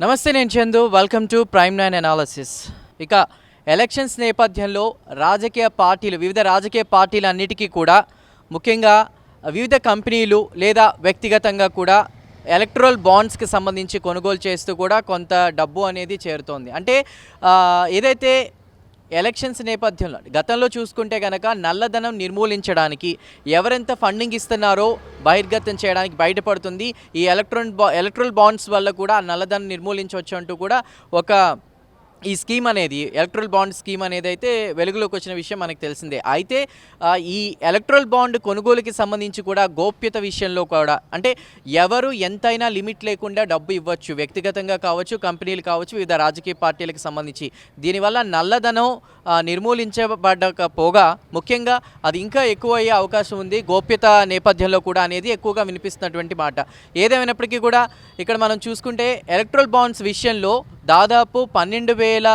నమస్తే నేను Chandu welcome to prime nine analysis ఇక ఎలక్షన్స్ నేపథ్యంలో రాజకీయ పార్టీలు వివిధ రాజకీయ పార్టీలు అన్నిటికీ కూడా ముఖ్యంగా వివిధ కంపెనీలు లేదా వ్యక్తిగతంగా కూడా ఎలక్ట్రల్ బాండ్స్కి సంబంధించి కొనుగోలు చేస్తూ కూడా కొంత డబ్బు అనేది చేరుతోంది. అంటే ఏదైతే ఎలక్షన్స్ నేపథ్యంలో గతంలో చూసుకుంటే కనుక నల్లధనం నిర్మూలించడానికి ఎవరెంత ఫండింగ్ ఇస్తున్నారో బహిర్గతం చేయడానికి బయటపడుతుంది. ఈ ఎలక్ట్రాన్ బా ఎలక్ట్రల్ బాండ్స్ వల్ల కూడా నల్లధనం నిర్మూలించవచ్చు అంటూ కూడా ఒక ఈ స్కీమ్ అనేది ఎలక్ట్రల్ బాండ్ స్కీమ్ అనేది అయితే వెలుగులోకి వచ్చిన విషయం మనకు తెలిసిందే. అయితే ఈ ఎలక్ట్రల్ బాండ్ కొనుగోలుకి సంబంధించి కూడా గోప్యత విషయంలో కూడా అంటే ఎవరు ఎంతైనా లిమిట్ లేకుండా డబ్బు ఇవ్వచ్చు వ్యక్తిగతంగా కావచ్చు కంపెనీలు కావచ్చు వివిధ రాజకీయ పార్టీలకు సంబంధించి. దీనివల్ల నల్లధనం నిర్మూలించబడకపోగా ముఖ్యంగా అది ఇంకా ఎక్కువ అయ్యే అవకాశం ఉంది. గోప్యత నేపథ్యంలో కూడా అనేది ఎక్కువగా వినిపిస్తున్నటువంటి మాట. ఏదేమైనప్పటికీ కూడా ఇక్కడ మనం చూసుకుంటే ఎలక్ట్రల్ బాండ్స్ విషయంలో దాదాపు పన్నెండు వేల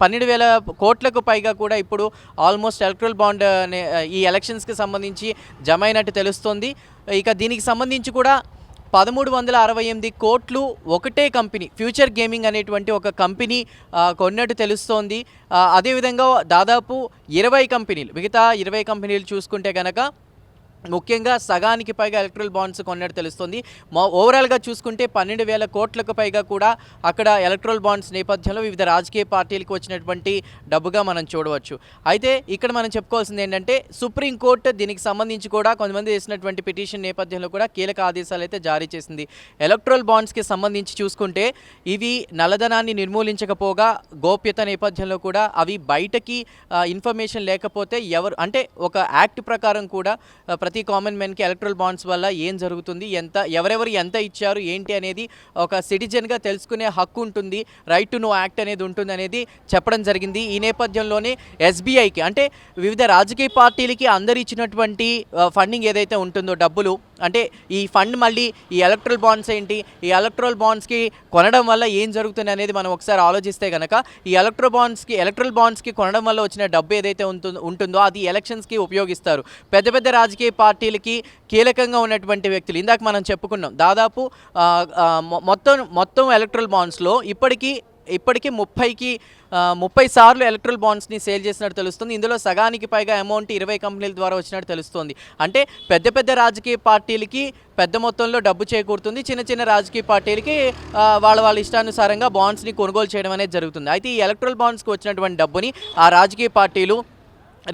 పన్నెండు వేల కోట్లకు పైగా కూడా ఇప్పుడు ఆల్మోస్ట్ ఎలక్ట్రల్ బాండ్ అనే ఈ ఎలక్షన్స్కి సంబంధించి జమ అయినట్టు తెలుస్తోంది. ఇక దీనికి సంబంధించి కూడా పదమూడు వందల అరవై ఎనిమిది కోట్లు ఒకటే కంపెనీ ఫ్యూచర్ గేమింగ్ అనేటువంటి ఒక కంపెనీ కొన్నట్టు తెలుస్తోంది. అదేవిధంగా దాదాపు ఇరవై కంపెనీలు మిగతా ఇరవై కంపెనీలు చూసుకుంటే కనుక ముఖ్యంగా సగానికి పైగా ఎలక్ట్రల్ బాండ్స్ కొన్నట్టు తెలుస్తుంది. మా ఓవరాల్గా చూసుకుంటే పన్నెండు వేల కోట్లకు పైగా కూడా అక్కడ ఎలక్ట్రల్ బాండ్స్ నేపథ్యంలో వివిధ రాజకీయ పార్టీలకు వచ్చినటువంటి డబ్బుగా మనం చూడవచ్చు. అయితే ఇక్కడ మనం చెప్పుకోవాల్సింది ఏంటంటే సుప్రీంకోర్టు దీనికి సంబంధించి కూడా కొంతమంది చేసినటువంటి పిటిషన్ నేపథ్యంలో కూడా కీలక ఆదేశాలు అయితే జారీ చేసింది. ఎలక్ట్రల్ బాండ్స్కి సంబంధించి చూసుకుంటే ఇవి నల్లధనాన్ని నిర్మూలించకపోగా గోప్యత నేపథ్యంలో కూడా అవి బయటకి ఇన్ఫర్మేషన్ లేకపోతే ఎవరు అంటే ఒక యాక్ట్ ప్రకారం కూడా ప్రతి కామన్ మెన్కి ఎలక్ట్రల్ బాండ్స్ వల్ల ఏం జరుగుతుంది? ఎంత ఎవరెవరు ఎంత ఇచ్చారు? ఏంటి అనేది ఒక సిటిజన్గా తెలుసుకునే హక్కు ఉంటుంది. రైట్ టు నో యాక్ట్ అనేది ఉంటుంది అనేది చెప్పడం జరిగింది. ఈ నేపథ్యంలోనే ఎస్బీఐకి అంటే వివిధ రాజకీయ పార్టీలకి అందరు ఇచ్చినటువంటి ఫండింగ్ ఏదైతే ఉంటుందో డబ్బులు అంటే ఈ ఫండ్ మళ్ళీ ఈ ఎలక్ట్రల్ బాండ్స్ ఏంటి ఈ ఎలక్ట్రల్ బాండ్స్కి కొనడం వల్ల ఏం జరుగుతుంది అనేది మనం ఒకసారి ఆలోచిస్తే కనుక ఈ ఎలక్ట్రల్ బాండ్స్కి ఎలక్ట్రల్ బాండ్స్కి కొనడం వల్ల వచ్చిన డబ్బు ఏదైతే ఉంటుందో ఉంటుందో అది ఎలక్షన్స్కి ఉపయోగిస్తారు. పెద్ద పెద్ద రాజకీయ పార్టీలకి కీలకంగా ఉన్నటువంటి వ్యక్తులు. ఇందాక మనం చెప్పుకున్నాం దాదాపు మొత్తం మొత్తం ఎలక్ట్రల్ బాండ్స్లో ఇప్పటికీ ఇప్పటికీ ముప్పైకి ముప్పై సార్లు ఎలక్ట్రల్ బాండ్స్ని సేల్ చేసినట్టు తెలుస్తుంది. ఇందులో సగానికి పైగా అమౌంట్ ఇరవై కంపెనీల ద్వారా వచ్చినట్టు తెలుస్తుంది. అంటే పెద్ద పెద్ద రాజకీయ పార్టీలకి పెద్ద మొత్తంలో డబ్బు చేకూరుతుంది. చిన్న చిన్న రాజకీయ పార్టీలకి వాళ్ళ వాళ్ళ ఇష్టానుసారంగా బాండ్స్ని కొనుగోలు చేయడం అనేది జరుగుతుంది. అయితే ఈ ఎలక్ట్రల్ బాండ్స్కి వచ్చినటువంటి డబ్బుని ఆ రాజకీయ పార్టీలు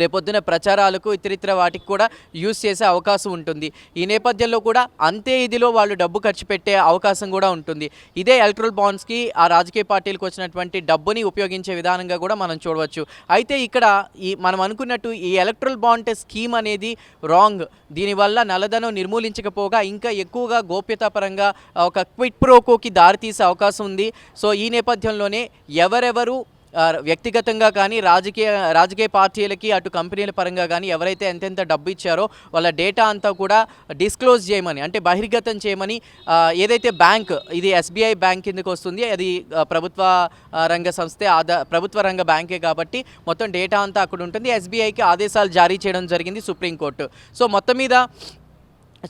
రేపొద్దున ప్రచారాలకు ఇతరితర వాటికి కూడా యూజ్ చేసే అవకాశం ఉంటుంది. ఈ నేపథ్యంలో కూడా అంతే ఇదిలో వాళ్ళు డబ్బు ఖర్చు పెట్టే అవకాశం కూడా ఉంటుంది. ఇదే ఎలక్ట్రల్ బాండ్స్కి ఆ రాజకీయ పార్టీలకు వచ్చినటువంటి డబ్బుని ఉపయోగించే విధానంగా కూడా మనం చూడవచ్చు. అయితే ఇక్కడ ఈ మనం అనుకున్నట్టు ఈ ఎలక్ట్రల్ బాండ్ స్కీమ్ అనేది రాంగ్. దీనివల్ల నల్లధనం నిర్మూలించకపోగా ఇంకా ఎక్కువగా గోప్యతాపరంగా ఒక క్విట్ ప్రోకోకి దారితీసే అవకాశం ఉంది. సో ఈ నేపథ్యంలోనే ఎవరెవరు వ్యక్తిగతంగా కానీ రాజకీయ రాజకీయ పార్టీలకి అటు కంపెనీల పరంగా కానీ ఎవరైతే ఎంతెంత డబ్బు ఇచ్చారో వాళ్ళ డేటా అంతా కూడా డిస్క్లోజ్ చేయమని అంటే బహిర్గతం చేయమని ఏదైతే బ్యాంక్ ఇది ఎస్బీఐ బ్యాంక్ కిందకు వస్తుంది అది ప్రభుత్వ రంగ సంస్థే ఆదా ప్రభుత్వ రంగ బ్యాంకే కాబట్టి మొత్తం డేటా అంతా అక్కడ ఉంటుంది. ఎస్బీఐకి ఆదేశాలు జారీ చేయడం జరిగింది సుప్రీంకోర్టు. సో మొత్తం మీద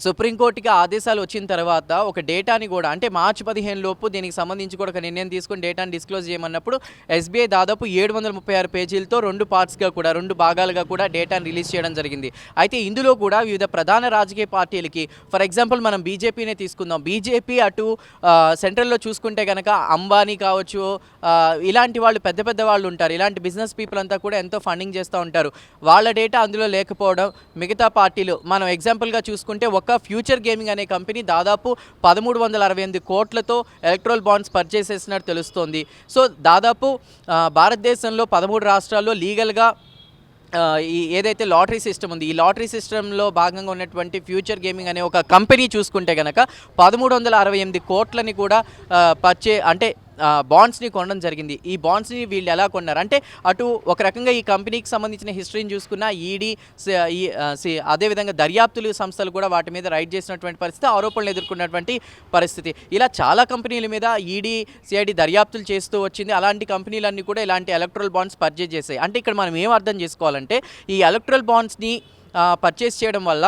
సుప్రీంకోర్టుకి ఆదేశాలు వచ్చిన తర్వాత ఒక డేటాని కూడా అంటే మార్చి పదిహేను లోపు దీనికి సంబంధించి కూడా ఒక నిర్ణయం తీసుకుని డేటాని డిస్క్లోజ్ చేయమన్నప్పుడు ఎస్బీఐ దాదాపు ఏడు వందల ముప్పై ఆరు పేజీలతో రెండు పార్ట్స్గా కూడా రెండు భాగాలుగా కూడా డేటాని రిలీజ్ చేయడం జరిగింది. అయితే ఇందులో కూడా వివిధ ప్రధాన రాజకీయ పార్టీలకి ఫర్ ఎగ్జాంపుల్ మనం బీజేపీనే తీసుకుందాం. బీజేపీ అటు సెంట్రల్లో చూసుకుంటే కనుక అంబానీ కావచ్చు ఇలాంటి వాళ్ళు పెద్ద పెద్ద వాళ్ళు ఉంటారు. ఇలాంటి బిజినెస్ పీపుల్ అంతా కూడా ఎంతో ఫండింగ్ చేస్తూ ఉంటారు. వాళ్ళ డేటా అందులో లేకపోవడం మిగతా పార్టీలు మనం ఎగ్జాంపుల్గా చూసుకుంటే ఒక్క ఫ్యూచర్ గేమింగ్ అనే కంపెనీ దాదాపు పదమూడు వందల అరవై ఎనిమిది కోట్లతో ఎలక్ట్రల్ బాండ్స్ పర్చేస్ చేసినట్టు తెలుస్తోంది. సో దాదాపు భారతదేశంలో పదమూడు రాష్ట్రాల్లో లీగల్గా ఈ ఏదైతే లాటరీ సిస్టమ్ ఉంది ఈ లాటరీ సిస్టంలో భాగంగా ఉన్నటువంటి ఫ్యూచర్ గేమింగ్ అనే ఒక కంపెనీ చూసుకుంటే కనుక పదమూడు వందల అరవై ఎనిమిది కోట్లని కూడా పర్చే అంటే బాండ్స్ని కొనడం జరిగింది. ఈ బాండ్స్ని వీళ్ళు ఎలా కొన్నారు? అంటే అటు ఒక రకంగా ఈ కంపెనీకి సంబంధించిన హిస్టరీని చూసుకున్న ఈడీ ఈ అదేవిధంగా దర్యాప్తులు సంస్థలు కూడా వాటి మీద రైడ్ చేసినటువంటి పరిస్థితి ఆరోపణలు ఎదుర్కొన్నటువంటి పరిస్థితి. ఇలా చాలా కంపెనీల మీద ఈడీ సిఐడి దర్యాప్తులు చేస్తూ వచ్చింది. అలాంటి కంపెనీలన్నీ కూడా ఇలాంటి ఎలక్ట్రల్ బాండ్స్ పర్చేజ్ చేసాయి అంటే ఇక్కడ మనం ఏం అర్థం చేసుకోవాలంటే ఈ ఎలక్ట్రల్ బాండ్స్ని పర్చేస్ చేయడం వల్ల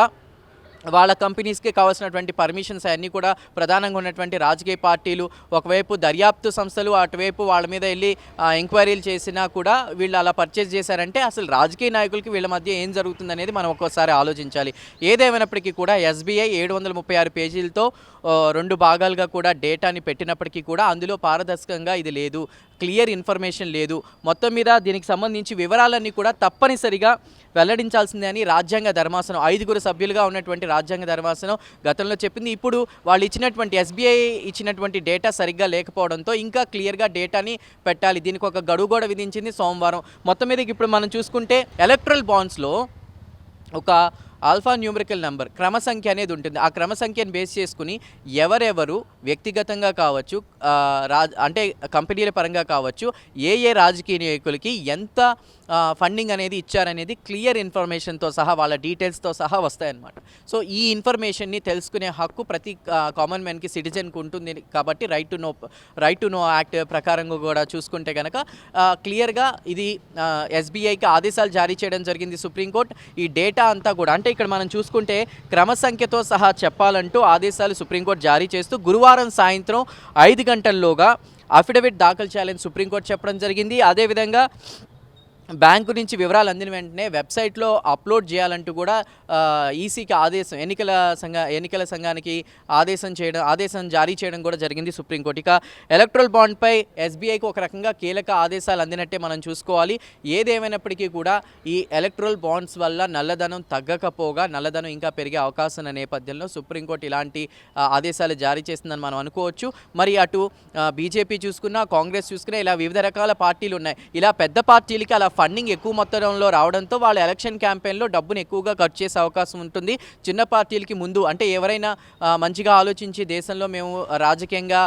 వాళ్ళ కంపెనీస్కి కావాల్సినటువంటి పర్మిషన్స్ అన్నీ కూడా ప్రధానంగా ఉన్నటువంటి రాజకీయ పార్టీలు ఒకవైపు దర్యాప్తు సంస్థలు అటువైపు వాళ్ళ మీద వెళ్ళి ఎంక్వైరీలు చేసినా కూడా వీళ్ళు అలా పర్చేజ్ చేశారంటే అసలు రాజకీయ నాయకులకి వీళ్ళ మధ్య ఏం జరుగుతుంది అనేది మనం ఒక్కోసారి ఆలోచించాలి. ఏదేమైనప్పటికీ కూడా ఎస్బీఐ ఏడు వందల ముప్పై ఆరు పేజీలతో రెండు భాగాలుగా కూడా డేటాని పెట్టినప్పటికీ కూడా అందులో పారదర్శకంగా ఇది లేదు. క్లియర్ ఇన్ఫర్మేషన్ లేదు. మొత్తం మీద దీనికి సంబంధించి వివరాలన్నీ కూడా తప్పనిసరిగా వెల్లడించాల్సిందే అని రాజ్యాంగ ధర్మాసనం ఐదుగురు సభ్యులుగా ఉన్నటువంటి రాజ్యాంగ ధర్మాసనం గతంలో చెప్పింది. ఇప్పుడు వాళ్ళు ఇచ్చినటువంటి ఎస్బీఐ ఇచ్చినటువంటి డేటా సరిగ్గా లేకపోవడంతో ఇంకా క్లియర్గా డేటాని పెట్టాలి. దీనికి ఒక గడువు కూడా విధించింది సోమవారం. మొత్తం మీద ఇప్పుడు మనం చూసుకుంటే ఎలక్ట్రల్ బాండ్స్లో ఒక ఆల్ఫా న్యూమరికల్ నెంబర్ క్రమ సంఖ్య అనేది ఉంటుంది. ఆ క్రమ సంఖ్యను బేస్ చేసుకుని ఎవరెవరు వ్యక్తిగతంగా కావచ్చు రాజ్ అంటే కంపెనీల పరంగా కావచ్చు ఏ ఏ రాజకీయ నాయకులకి ఎంత ఫండింగ్ అనేది ఇచ్చారనేది క్లియర్ ఇన్ఫర్మేషన్తో సహా వాళ్ళ డీటెయిల్స్తో సహా వస్తాయన్నమాట. సో ఈ ఇన్ఫర్మేషన్ని తెలుసుకునే హక్కు ప్రతి కామన్ మ్యాన్కి సిటిజన్కి ఉంటుంది కాబట్టి right to know right to know act ప్రకారంగా కూడా చూసుకుంటే కనుక క్లియర్గా ఇది ఎస్బీఐకి ఆదేశాలు జారీ చేయడం జరిగింది సుప్రీంకోర్టు ఈ డేటా అంతా కూడా అంటే ఇక్కడ మనం చూసుకుంటే క్రమ సంఖ్యతో సహా చెప్పాలంటూ ఆదేశాలు సుప్రీంకోర్టు జారీ చేస్తూ గురువారం సాయంత్రం ఐదు గంటల్లోగా అఫిడవిట్ దాఖలు చేయాలని సుప్రీంకోర్టు చెప్పడం జరిగింది. అదేవిధంగా బ్యాంకు నుంచి వివరాలు అందిన వెంటనే వెబ్సైట్లో అప్లోడ్ చేయాలంటూ కూడా ఈసీకి ఆదేశం ఎన్నికల సంఘ ఎన్నికల సంఘానికి ఆదేశం చేయడం ఆదేశం జారీ చేయడం కూడా జరిగింది సుప్రీంకోర్టు. ఇక ఎలక్ట్రల్ బాండ్పై ఎస్బీఐకి ఒక రకంగా కీలక ఆదేశాలు అందినట్టే మనం చూసుకోవాలి. ఏదేమైనప్పటికీ కూడా ఈ ఎలక్ట్రల్ బాండ్స్ వల్ల నల్లధనం తగ్గకపోగా నల్లధనం ఇంకా పెరిగే అవకాశం ఉన్న నేపథ్యంలో సుప్రీంకోర్టు ఇలాంటి ఆదేశాలు జారీ చేస్తుందని మనం అనుకోవచ్చు. మరి అటు బీజేపీ చూసుకున్నా కాంగ్రెస్ చూసుకున్నా ఇలా వివిధ రకాల పార్టీలు ఉన్నాయి. ఇలా పెద్ద పార్టీలకి అలా ఫండింగ్ ఎక్కువ మొత్తంలో రావడంతో వాళ్ళ ఎలక్షన్ క్యాంపెయిన్లో డబ్బును ఎక్కువగా ఖర్చు చేసే అవకాశం ఉంటుంది. చిన్న పార్టీలకి ముందు అంటే ఎవరైనా మంచిగా ఆలోచించి దేశంలో మేము రాజకీయంగా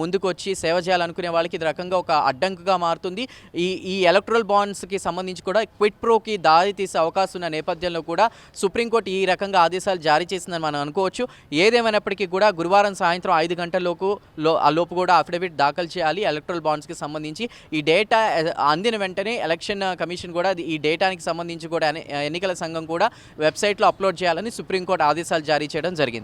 ముందుకు వచ్చి సేవ చేయాలనుకునే వాళ్ళకి ఇది రకంగా ఒక అడ్డంకుగా మారుతుంది. ఈ ఈ ఎలక్ట్రల్ బాండ్స్కి సంబంధించి కూడా క్విట్ ప్రోకి దారి తీసే అవకాశం ఉన్న నేపథ్యంలో కూడా సుప్రీంకోర్టు ఈ రకంగా ఆదేశాలు జారీ చేసిందని మనం అనుకోవచ్చు. ఏదేమైనప్పటికీ కూడా గురువారం సాయంత్రం ఐదు గంటలలోపు లో ఆ లోపు కూడా అఫిడవిట్ దాఖలు చేయాలి ఎలక్ట్రల్ బాండ్స్కి సంబంధించి. ఈ డేటా అందిన వెంటనే ఎలక్షన్ కమిషన్ కూడా అది- ఈ డేటానికి సంబంధించి కూడా ఎన్నికల సంఘం కూడా వెబ్సైట్లో అప్లోడ్ చేయాలని సుప్రీంకోర్టు ఆదేశాలు జారీ చేయడం జరిగింది.